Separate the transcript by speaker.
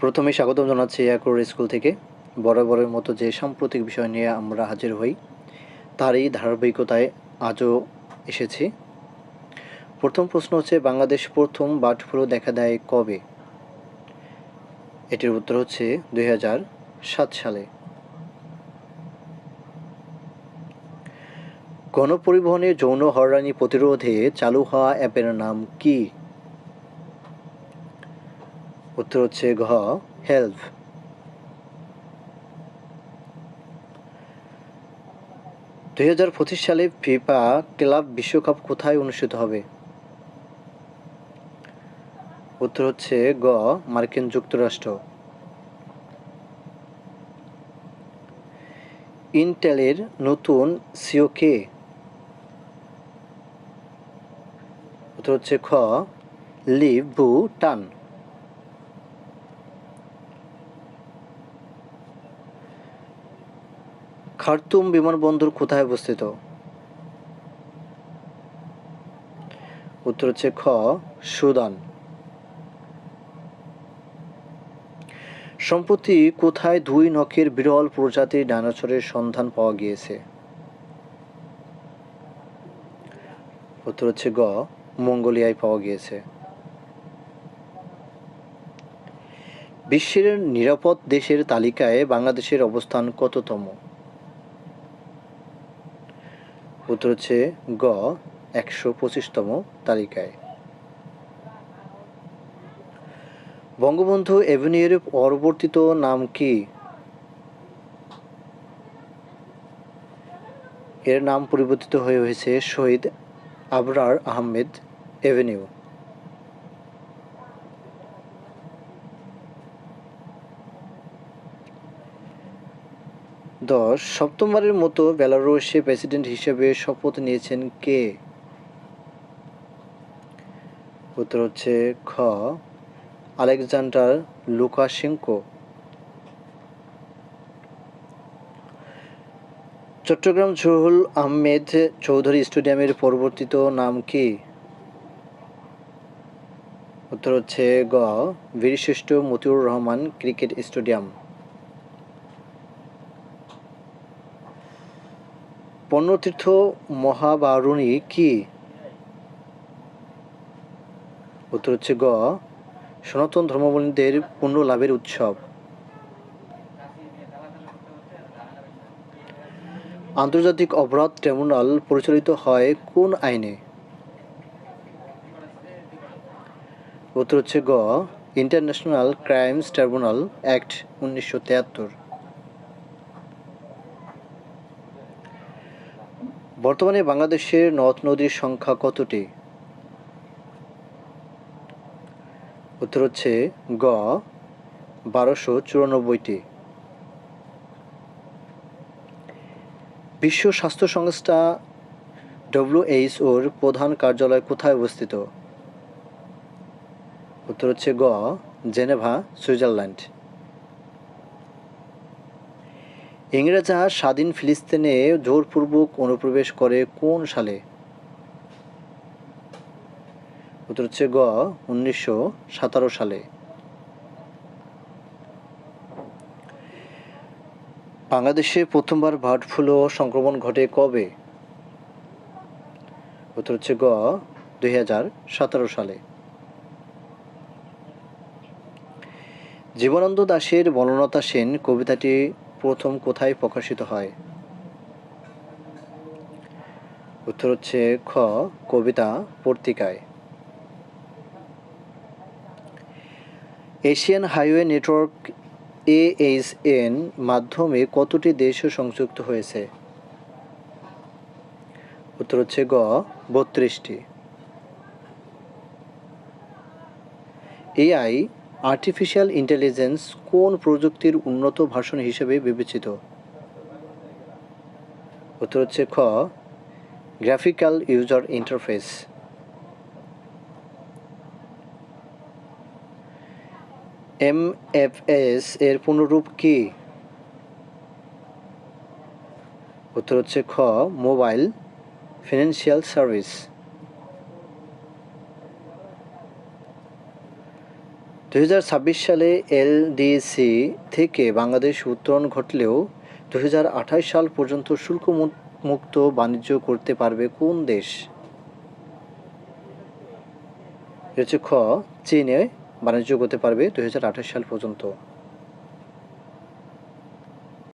Speaker 1: প্রথমে স্বাগতম জানাচ্ছি একর স্কুল থেকে। বরাবরের মতো যে সাম্প্রতিক বিষয় নিয়ে আমরা হাজির হই, তারই ধারাবাহিকতায় আজও এসেছি। প্রথম প্রশ্ন হচ্ছে, বাংলাদেশ প্রথম বার্ড ফ্লু দেখা দেয় কবে? এটির উত্তর হচ্ছে দুই সালে। গণপরিবহনে যৌন হয়রানি প্রতিরোধে চালু হওয়া অ্যাপের নাম কি? উত্তর হচ্ছে ঘ হেল্প দুই হাজার পঁচিশ সালে ফিফা ক্লাব বিশ্বকাপ কোথায় অনুষ্ঠিত হবে? উত্তর হচ্ছে গ, মার্কিন যুক্তরাষ্ট্র। ইন্টেলের নতুন সিও কে? উত্তর হচ্ছে খ, লিভ বু টান খার্তুম বিমানবন্দর কোথায় অবস্থিত? উত্তর হচ্ছে খ, সুদান। সম্প্রতি কোথায় দুই নখের বিরল প্রজাতির ডাইনোসরের সন্ধান পাওয়া গিয়েছে? উত্তর হচ্ছে গ, মঙ্গোলিয়ায় পাওয়া গিয়েছে। বিশ্বের নিরাপদ দেশের তালিকায় বাংলাদেশের অবস্থান কততম? উত্তর হচ্ছে গ, একশো পঁচিশতম তালিকায়। বঙ্গবন্ধু এভিনিউর পরবর্তিত নাম কি? এর নাম পরিবর্তিত হয়ে হয়েছে শহীদ আবরার আহমেদ এভিনিউ দশ, সপ্তমবারের মতো বেলারুশে প্রেসিডেন্ট হিসেবে শপথ নিয়েছেন কে? উত্তর হচ্ছে খ, আলেকজান্ডার লুকাশেঙ্কো। চট্টগ্রাম জহুল আহমেদ চৌধুরী স্টেডিয়ামের পরিবর্তিত নাম কি? উত্তর হচ্ছে গ, বীরশ্রেষ্ঠ মতিউর রহমান ক্রিকেট স্টেডিয়াম। পণ্যতীর্থ মহাবারুণী কি? উত্তর হচ্ছে গ, সনাতন ধর্মাবলম্বীদের পুণ্য লাভের উৎসব। আন্তর্জাতিক অপরাধ ট্রাইব্যুনাল পরিচালিত হয় কোন আইনে? উত্তর হচ্ছে গ, ইন্টারন্যাশনাল ক্রাইমস ট্রাইব্যুনাল অ্যাক্ট উনিশশো বর্তমানে বাংলাদেশের নদ নদীর সংখ্যা কতটি? উত্তর হচ্ছে গ, বারোশো চুরানব্বইটি। বিশ্ব স্বাস্থ্য সংস্থা ডব্লিউএইচওর প্রধান কার্যালয় কোথায় অবস্থিত? উত্তর হচ্ছে গ, জেনেভা, সুইজারল্যান্ড। ইংরেজরা স্বাধীন ফিলিস্তিনে জোরপূর্বক অনুপ্রবেশ করে কোন সালে? উত্তর হচ্ছে গ, উনিশশো সতেরো সালে। বাংলাদেশে প্রথমবার বার্ড ফ্লু সংক্রমণ ঘটে কবে? উত্তর হচ্ছে গ, দুই হাজার সতেরো সালে। জীবনানন্দ দাশের বনলতা সেন কবিতাটি প্রথম কোথায় প্রকাশিত হয়? উত্তর হচ্ছে খ, কবিতা পত্রিকায়। এশিয়ান হাইওয়ে নেটওয়ার্ক এএইচএন মাধ্যমে কতটি দেশ সংযুক্ত হয়েছে? উত্তর হচ্ছে গ, বত্রিশটি। এআই আর্টিফিশিয়াল ইন্টেলিজেন্স কোন প্রযুক্তির উন্নত ভাষণ হিসেবে বিবেচিত? উত্তর হচ্ছে খ, graphical user interface. M MFS এর পুনরূপ কি? উত্তর হচ্ছে খ, মোবাইল ফিনান্সিয়াল সার্ভিস। দুই হাজার ছাব্বিশ সালে এলডিসি থেকে বাংলাদেশ উত্তরণ ঘটলেও 2028 সাল পর্যন্ত শুল্ক মুক্ত বাণিজ্য করতে পারবে কোন দেশ? হচ্ছে খ, চীনে বাণিজ্য করতে পারবে দু সাল পর্যন্ত।